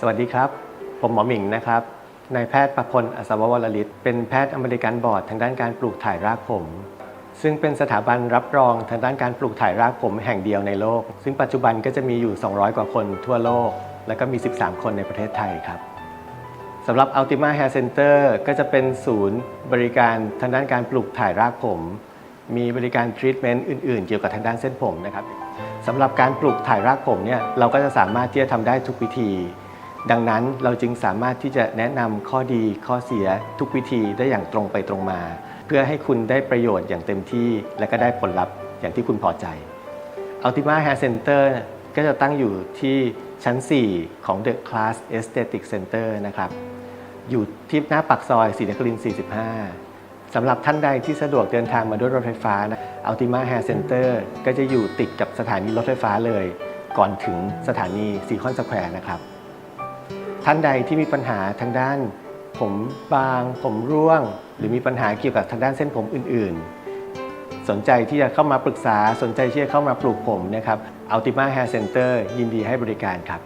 สวัสดีครับ ผมหมอหมิงนะครับนายแพทย์ประพลอัศววรลิต เป็นแพทย์อเมริกันบอร์ดทางด้านการปลูกถ่ายรากผม ซึ่งเป็นสถาบันรับรองทางด้านการปลูกถ่ายรากผมแห่งเดียวในโลก ซึ่งปัจจุบันก็จะมีอยู่ 200 กว่าคนทั่วโลก แล้วก็มี 13 คนในประเทศไทยครับสำหรับ Ultima Hair Center ก็จะเป็นศูนย์บริการทางด้านการปลูกถ่ายรากผม มีบริการทรีทเมนต์อื่นๆ เกี่ยวกับทางด้านเส้นผมนะครับสำหรับการปลูกถ่ายรากผมเนี่ยเราก็จะสามารถที่จะทำได้ทุกวิธี ดังนั้นเราจึงสามารถที่จะแนะนำข้อดีข้อเสียทุกวิธีได้อย่างตรงไปตรงมา เพื่อให้คุณได้ประโยชน์อย่างเต็มที่ และก็ได้ผลลัพธ์อย่างที่คุณพอใจ Ultima Hair Center ก็จะตั้งอยู่ที่ชั้น 4 ของ The Class Aesthetic Center นะครับ อยู่ที่หน้าปากซอยศรีนครินทร์45 สำหรับท่านใดที่สะดวกเดินทางมาด้วยรถไฟฟ้านะ Ultima Hair Center ก็จะอยู่ติดกับสถานีรถไฟฟ้าเลย ก่อนถึงสถานีซีคอนสแควร์นะครับ ท่านใดที่มีปัญหาทางด้าน ผมบาง ผมร่วง หรือมีปัญหาเกี่ยวกับทางด้านเส้นผมอื่น ๆ สนใจที่จะเข้ามาปรึกษาสนใจที่จะเข้ามาปลูกผมนะครับ Ultima Hair Center ยินดีให้บริการครับ